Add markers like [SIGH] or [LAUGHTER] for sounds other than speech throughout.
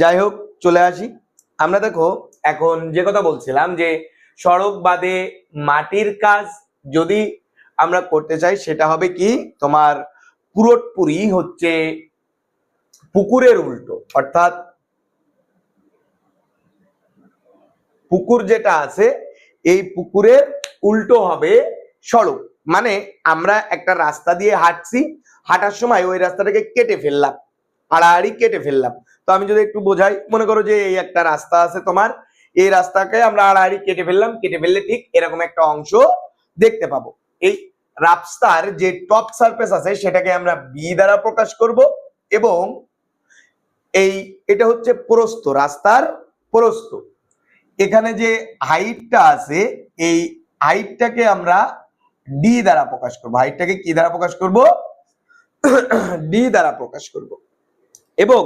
যাই হোক চলে আসি। আমরা দেখো, এখন যে কথা বলছিলাম যে সড়ক বাদে মাটির কাজ যদি আমরা করতে চাই, সেটা হবে কি? তোমার পুরোটপুরি হচ্ছে পুকুরের উল্টো। অর্থাৎ পুকুর যেটা আছে, এই পুকুরের উল্টো হবে সড়ক। মানে আমরা একটা রাস্তা দিয়ে হাঁটছি, হাঁটার সময় ওই রাস্তাটাকে কেটে ফেললাম, আড়াআড়ি কেটে ফেললাম। তো আমি যদি একটু বোঝাই, মনে করো যে এই একটা রাস্তা আছে তোমার, এই রাস্তাকে আমরা আড়াআড়ি কেটে ফেললাম, কেটে ফেললে ঠিক এরকম একটা অংশ দেখতে পাবো। এই রাস্তার যে টপ সারফেস আছে, সেটাকে আমরা বি দ্বারা প্রকাশ করব এবং এই, এটা হচ্ছে প্রস্থ, রাস্তার প্রস্থ। এখানে যে হাইটটা আছে, এই হাইটটাকে আমরা ডি দ্বারা প্রকাশ করব। হাইটটাকে কি দ্বারা প্রকাশ করব? ডি দ্বারা প্রকাশ করব। এবং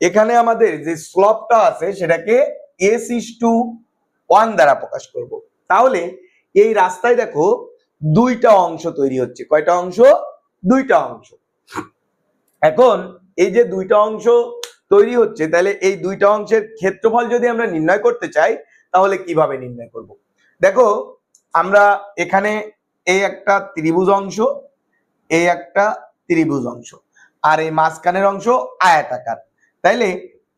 এখানে আমাদের যে স্লপটা আছে সেটাকে এস ইস টু ওয়ান দ্বারা প্রকাশ করব। তাহলে এই রাস্তায় দেখো দুইটা অংশ তৈরি হচ্ছে। কয়টা অংশ? দুইটা অংশ। এখন এই যে দুইটা অংশ তৈরি হচ্ছে, তাহলে এই দুইটা অংশের ক্ষেত্রফল যদি আমরা নির্ণয় করতে চাই, তাহলে কীভাবে নির্ণয় করব? দেখো, আমরা এখানে এই একটা ত্রিভুজ অংশ এই একটা ত্রিভুজ অংশ, আর এই মাঝখানের অংশ আয়াতাকার। তাইলে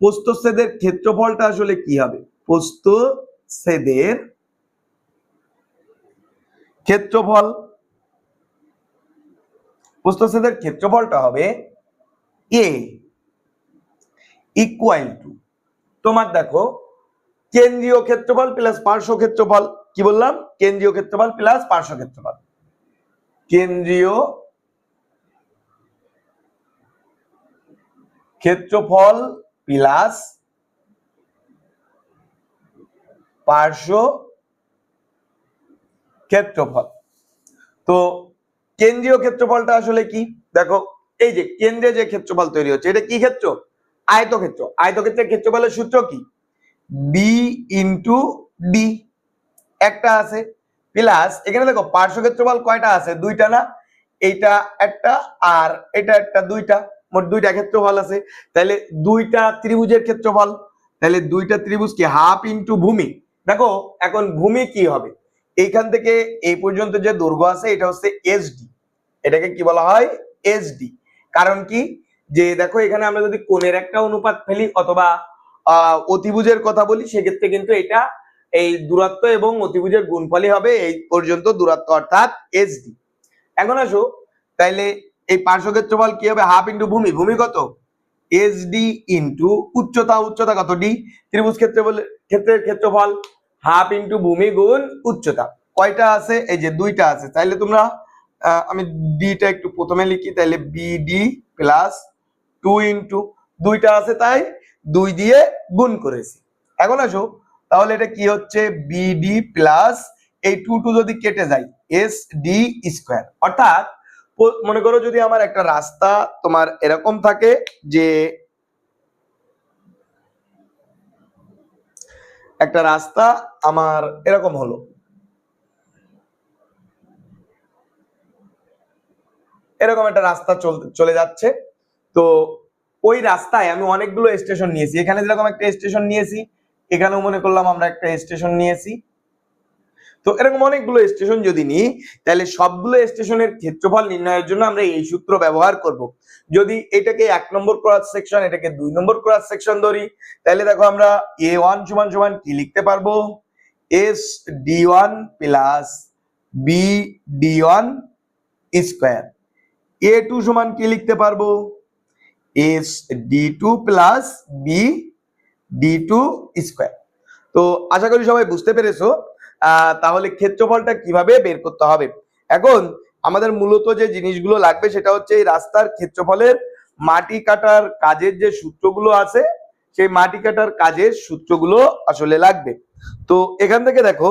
প্রস্থচ্ছেদের ক্ষেত্রফলটা আসলে কি হবে? প্রস্থচ্ছেদের ক্ষেত্রফল। প্রস্থচ্ছেদের ক্ষেত্রফলটা হবে এ ইকুয়াল টু তোমার দেখো, কেন্দ্রীয় ক্ষেত্রফল প্লাস পার্শ্ব ক্ষেত্রফল, কি বললাম? কেন্দ্রীয় ক্ষেত্রফল প্লাস পার্শ্ব ক্ষেত্রফল। কেন্দ্রীয় ক্ষেত্রফল প্লাস পার্শ্ব ক্ষেত্রফল। তো কেন্দ্রীয় ক্ষেত্রফলটা আসলে কি? দেখো, এই যে কেন্দ্রে যে ক্ষেত্রফল তৈরি হচ্ছে, এটা কি ক্ষেত্র? আয়তক্ষেত্র। আয়তক্ষেত্রের ক্ষেত্রফলের সূত্র কি? বি ইন্টু ডি একটা আছে, প্লাস এখানে দেখো পার্শ্ব ক্ষেত্রফল কয়টা আছে? দুইটা না? এইটা একটা আর এটা একটা দুইটা। মোট দুইটা ক্ষেত্রফল আছে। তাহলে দুইটা ত্রিভুজের ক্ষেত্রফল তাহলে দুইটা ত্রিভুজ কি? হাফ ইন্টু ভূমি। দেখো, এখন ভূমি কি হবে? এইখান থেকে এই পর্যন্ত যে দৈর্ঘ্য আছে, এটা হচ্ছে এসডি এটাকে কি বলা হয়? এসডি কারণ কি? যে দেখো, এখানে আমরা যদি কোণের একটা অনুপাত ফেলি অথবা অতিভুজের কথা বলি, সেক্ষেত্রে কিন্তু এটা এই দূরত্ব এবং অতিভুজের গুণফলই হবে এই পর্যন্ত দূরত্ব, অর্থাৎ এসডি এখন আসো, তাইলে এই পার্শ্ব ক্ষেত্রফল কি হবে? হাফ ইন্টু ভূমি। ভূমি কত? এসডি ইন্টু উচ্চতা উচ্চতা কত? ডি ত্রিভুজ ক্ষেত্রফল, ক্ষেত্রের ক্ষেত্রফল হাফ ইন্টু ভূমি গুণ উচ্চতা। কয়টা আছে? এই যে দুইটা আছে। তাইলে তোমরা আমি ডিটা একটু প্রথমে লিখি, তাইলে বিডি প্লাস টু ইন্টু দুইটা আছে তাই দুই দিয়ে গুণ করেছি। এখন আসো, তাহলে এটা কি হচ্ছে? বিডি প্লাস এই টু টু যদি কেটে যায় এস ডি স্কোয়ার অর্থাৎ মনে করো যদি আমার একটা রাস্তা তোমার এরকম থাকে যে একটা রাস্তা আমার এরকম হলো। এরকম একটা রাস্তা চলে যাচ্ছে। তো ওই রাস্তায় আমি অনেকগুলো স্টেশন নিয়েছি। এখানে যেরকম একটা স্টেশন নিয়েছি, এখানেও মনে করলাম আমরা একটা স্টেশন নিয়েছি। তো এরকম অনেকগুলো স্টেশন যদি নিই, তাহলে সবগুলো স্টেশনের ক্ষেত্রফল নির্ণয়ের জন্য আমরা এই সূত্র ব্যবহার করব। যদি এটাকে এক নম্বর ক্রস সেকশন এটাকে দুই নম্বর ক্রস সেকশন ধরি, তাহলে দেখো আমরা এ ওয়ান সমান সমান কি লিখতে পারব? S D one plus B D one square A two সমান কি লিখতে পারব? S D two plus B D two square তো আশা করি সবাই বুঝতে পেরেছ। তাহলে ক্ষেত্রফলটা কীভাবে বের করতে হবে? এখন আমাদের মূলত যে জিনিসগুলো লাগবে সেটা হচ্ছে এই রাস্তার ক্ষেত্রফলের মাটি কাটার কাজের যে সূত্রগুলো আছে, সেই মাটি কাটার কাজের সূত্রগুলো আসলে লাগবে। তো এখান থেকে দেখো,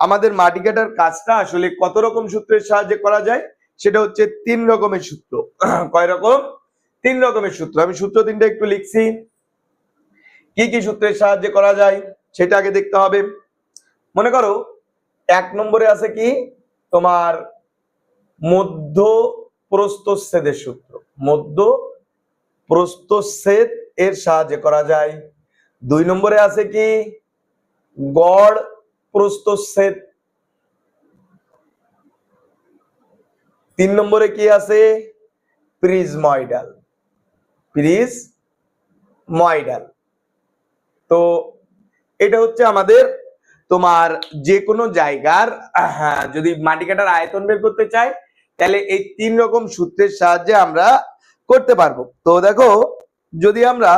আমাদের মাটি কাটার কাজটা আসলে কত রকম সূত্রের সাহায্যে করা যায়? সেটা হচ্ছে তিন রকমের সূত্র। [CLEARS THROAT] কয় রকম? তিন রকমের সূত্র। আমি সূত্র তিনটা একটু লিখছি। কি কি সূত্রের সাহায্যে করা যায়, সেটা আগে দেখতে হবে। মনে করো, এক নম্বরে আছে কি? তোমার মধ্য প্রস্থচ্ছেদের সূত্র। মধ্য প্রস্থচ্ছেদ এর সাহায্যে করা যায়। দুই নম্বরে আছে কি? গড় প্রস্থচ্ছেদ। তিন নম্বরে কি আছে? প্রিজময়ডাল। প্রিজময়ডাল। তো এটা হচ্ছে আমাদের তোমার যে কোনো জায়গার আহ, যদি মাটি কাটার আয়তন বের করতে চাই তাহলে এই তিন রকম সূত্রের সাহায্যে আমরা করতে পারব। তো দেখো যদি আমরা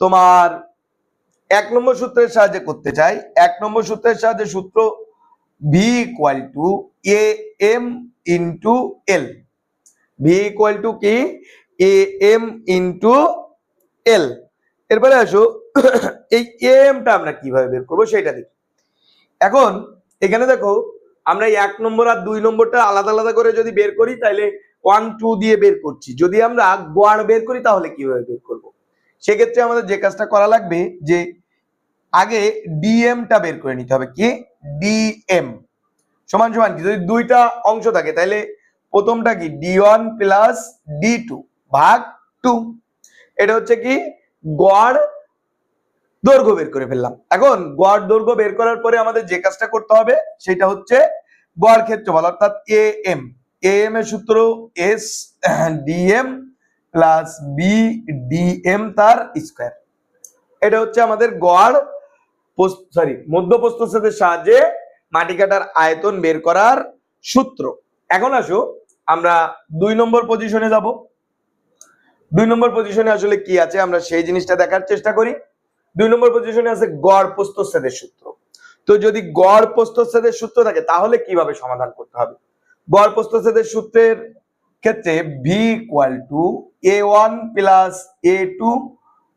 তোমার এক নম্বর সূত্রের সাহায্যে করতে চাই এক নম্বর সূত্রের সাহায্যে সূত্র V equal to A M into L V equal to কি? এ এম ইন্টু এল এরপরে আসো এই এমটা আমরা কীভাবে বের করব সেটা দেখি। এখন এখানে দেখো, আমরা এক নম্বর আর দুই নম্বরটা আলাদা আলাদা করে যদি বের করি তাহলে ওয়ান টু দিয়ে বের করছি। যদি আমরা গড় বের করি, তাহলে কীভাবে বের করব? সেক্ষেত্রে আমাদের যে কাজটা করা লাগবে, যে আগে ডিএমটা বের করে নিতে হবে। কি? ডিএম সমান সমান কি? যদি দুইটা অংশ থাকে তাহলে প্রথমটা কি? D one plus D two ভাগ টু এটা হচ্ছে কি? গড় দৈর্ঘ্য বের করে ফেললাম। এখন গড় দৈর্ঘ্য বের করার পরে আমাদের যে কাজটা করতে হবে, সেটা হচ্ছে গড় ক্ষেত্রফল, অর্থাৎ এ এম এ এম এর সূত্র S DM plus B DM তার স্কোয়ার এটা হচ্ছে আমাদের গড় সরি মধ্যপ্রস্থচ্ছেদের সাহায্যে মাটি কাটার আয়তন বের করার সূত্র। এখন আসো, আমরা দুই নম্বর পজিশনে যাব। দুই নম্বর পজিশনে আসলে কি আছে, আমরা সেই জিনিসটা দেখার চেষ্টা করি। দুই নম্বর পজিশনে আছে গড় প্রস্থচ্ছেদের সূত্র। তো যদি গড় প্রস্থচ্ছেদের সূত্র থাকে, তাহলে কীভাবে সমাধান করতে হবে? গড় প্রস্থচ্ছেদের সূত্রের ক্ষেত্রে V equal to A one plus A two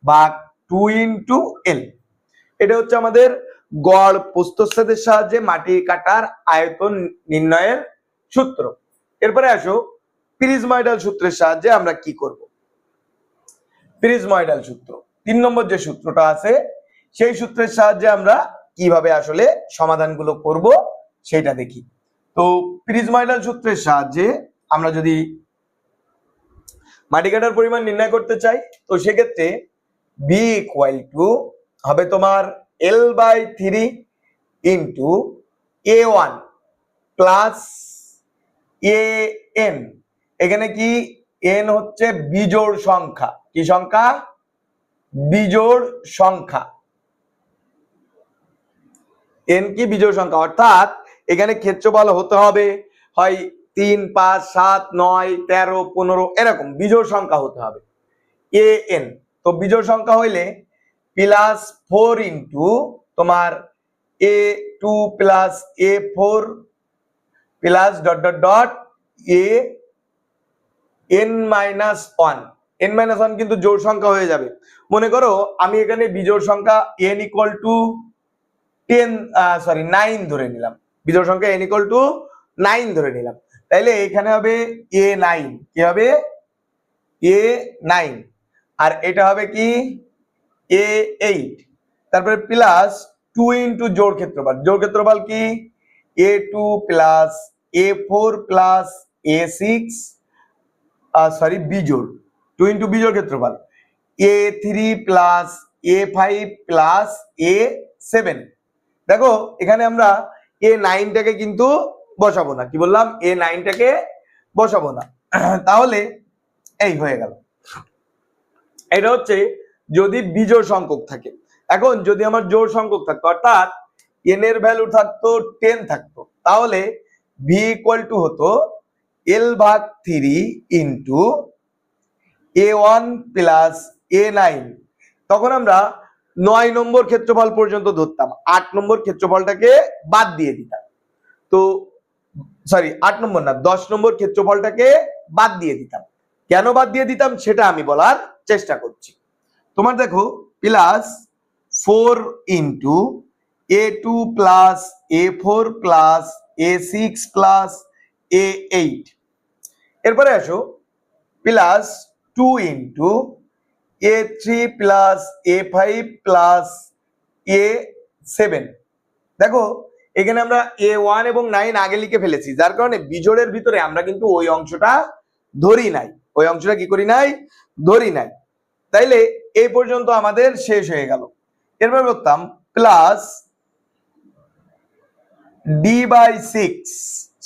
বা টু ইন্টু এল এটা হচ্ছে আমাদের গড় প্রস্থচ্ছেদের সাহায্যে মাটি কাটার আয়তন নির্ণয়ের সূত্র। এরপরে আসো প্রিজময়ডাল সূত্রের সাহায্যে আমরা কি করব? প্রিজময়ডাল সূত্র। তিন নম্বর যে সূত্রটা আছে, সেই সূত্রের সাহায্যে আমরা কীভাবে আসলে সমাধানগুলো করব সেটা দেখি। তো প্রিজময়ডাল সূত্রের সাহায্যে আমরা যদি মাটি কাটার পরিমাণ নির্ণয় করতে চাই, তো সেক্ষেত্রে বি ইকুয়াল টু হবে তোমার L by three into A one plus A N এখানে কি এন হচ্ছে বিজোড় সংখ্যা। কি সংখ্যা? বিজোড় সংখ্যা। এন কি বিজোড় সংখ্যা? অর্থাৎ এখানে ক্ষেত্রফল হতে হবে, হয় তিন, পাঁচ, সাত, নয়, তেরো, পনেরো, এরকম বিজোড় সংখ্যা হতে হবে। এ এন তো বিজোড় সংখ্যা হইলে প্লাস ফোর ইন্টু তোমার A two plus A four plus dot dot dot A N minus one N minus one কিন্তু জোড় সংখ্যা হয়ে যাবে। মনে করো আমি এখানে বিজোড় সংখ্যা N equal to ten sorry nine ধরে নিলাম। বিজোড় সংখ্যা এন ইকুয়াল টু নাইন ধরে নিলাম। তাইলে এখানে হবে এ নাইন কি হবে? এ নাইন আর এটা হবে কি? এ এইট তারপরে প্লাস টু ইন্টু জোড় ক্ষেত্রফল। জোড় ক্ষেত্রফল কি? A two plus A four plus A six sorry বিজোড় টু ইন্টু বিজোড় ক্ষেত্রফল। A three plus A five plus A seven দেখো, এখানে আমরা এ নাইনটাকে কিন্তু বসাবো না। কি বললাম? এ নাইনটাকে বসাবো না। [CLEARS THROAT] তাহলে এই হয়ে গেল। এটা হচ্ছে যদি বিজোড় সংখ্যক থাকে। এখন যদি আমার জোড় সংখ্যক থাকতো, অর্থাৎ এন এর ভ্যালু থাকতো টেন থাকতো, তাহলে ভি ইকুয়াল টু হতো এল ভাগ three into A one plus A nine তখন আমরা নয় নম্বর ক্ষেত্রফল পর্যন্ত ধরতাম। আট নম্বর ক্ষেত্রফলটাকে বাদ দিয়ে দিতাম। তো সরি আট নম্বর না, দশ নম্বর ক্ষেত্রফলটাকে বাদ দিয়ে দিতাম। কেন বাদ দিয়ে দিতাম সেটা আমি বলার চেষ্টা করছি। তোমার দেখো plus four into A two plus A four plus A six plus A eight এরপরে আসো plus two into A three plus A five plus A seven দেখো, এখানে আমরা এ ওয়ান এবং নাইন আগে লিখে ফেলেছি, যার কারণে বিজোড়ের ভিতরে আমরা কিন্তু ওই অংশটা ধরি নাই। ওই অংশটা কি করি নাই? ধরি নাই। তাইলে এই পর্যন্ত আমাদের শেষ হয়ে গেল। এরপর করতাম plus D by six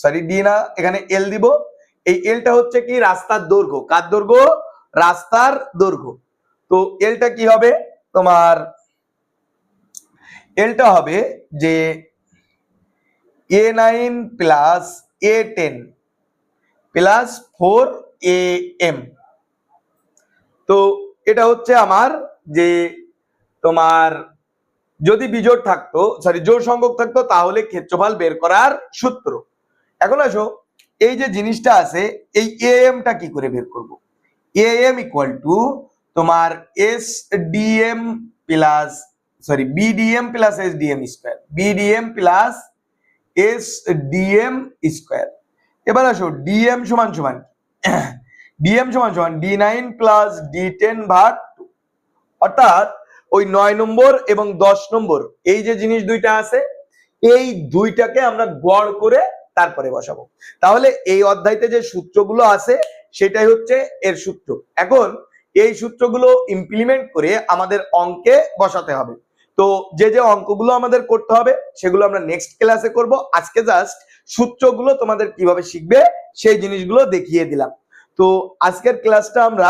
sorry D না, এখানে এল দিব। এই এলটা হচ্ছে কি? রাস্তার দৈর্ঘ্য। কার দৈর্ঘ্য? রাস্তার দৈর্ঘ্য। তো এলটা কি হবে? তোমার এলটা হবে যে A nine plus A ten plus four A M তো এটা হচ্ছে আমার যে তোমার যদি বিজোড় থাকতো সরি জোর সংখ্যক থাকতো, তাহলে ক্ষেত্রফল বের করার সূত্র। এখন আসো, এই যে জিনিসটা আছে, এই এ এমটা কি করে বের করব? এ এম ইকুয়াল টু তোমার S DM plus sorry BDM plus S DM square BDM plus S DM square এবার আসো ডিএম সমান সমান ডিএম [CLEARS THROAT] সমান সমান D nine plus D ten ভাগ অর্থাৎ ওই নয় নম্বর এবং দশ নম্বর, এই যে জিনিস দুইটা আছে, এই দুইটাকে আমরা গড় করে তারপরে বসাবো। তাহলে এই অধ্যায়তে যে সূত্রগুলো আছে, সেটাই হচ্ছে এর সূত্র। এখন এই সূত্রগুলো ইমপ্লিমেন্ট করে আমাদের অঙ্কে বসাতে হবে। তো যে যে অঙ্কগুলো আমাদের করতে হবে, সেগুলো আমরা নেক্সট ক্লাসে করব। আজকে জাস্ট সূত্রগুলো তোমাদের কীভাবে শিখবে, সেই জিনিসগুলো দেখিয়ে দিলাম। তো আজকের ক্লাসটা আমরা